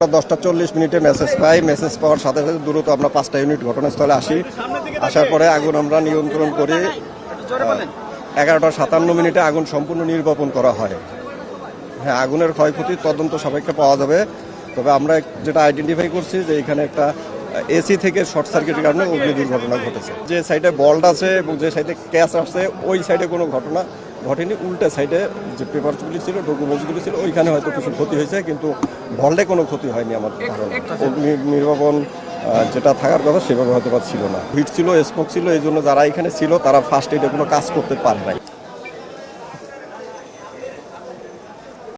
দশটা চল্লিশ মিনিটে মেসেজ পাই। মেসেজ পাওয়ার সাথে সাথে দ্রুত আমরা পাঁচটা ইউনিট ঘটনাস্থলে আসি। আসার পরে আগুন আমরা নিয়ন্ত্রণ করি। এগারোটা সাতান্ন মিনিটে আগুন সম্পূর্ণ নির্বাপন করা হয়। হ্যাঁ আগুনের ক্ষয়ক্ষতির তদন্ত সাপেক্ষে পাওয়া যাবে। তবে আমরা যেটা আইডেন্টিফাই করছি যে এখানে একটা এসি থেকে শর্ট সার্কিটের কারণে অগ্নি দুর্ঘটনা ঘটেছে। যে সাইডে বল্ট আছে এবং যে সাইডে ক্যাশ আসছে, ওই সাইডে কোনো ঘটনা ঘটেনি উল্টা সাইডে যে পেপারসগুলি ছিল ডকুমেন্টসগুলি ছিল ওইখানে হয়তো কিছু ক্ষতি হয়েছে কিন্তু ভল্টে কোনো ক্ষতি হয়নি আমার অগ্নি নির্বাপন যেটা থাকার কথা সেভাবে হয়তো বা ছিল না। হিট ছিল স্মোক ছিল এই জন্য যারা এখানে ছিল তারা ফার্স্ট এডে কোনো কাজ করতে পারে নাই।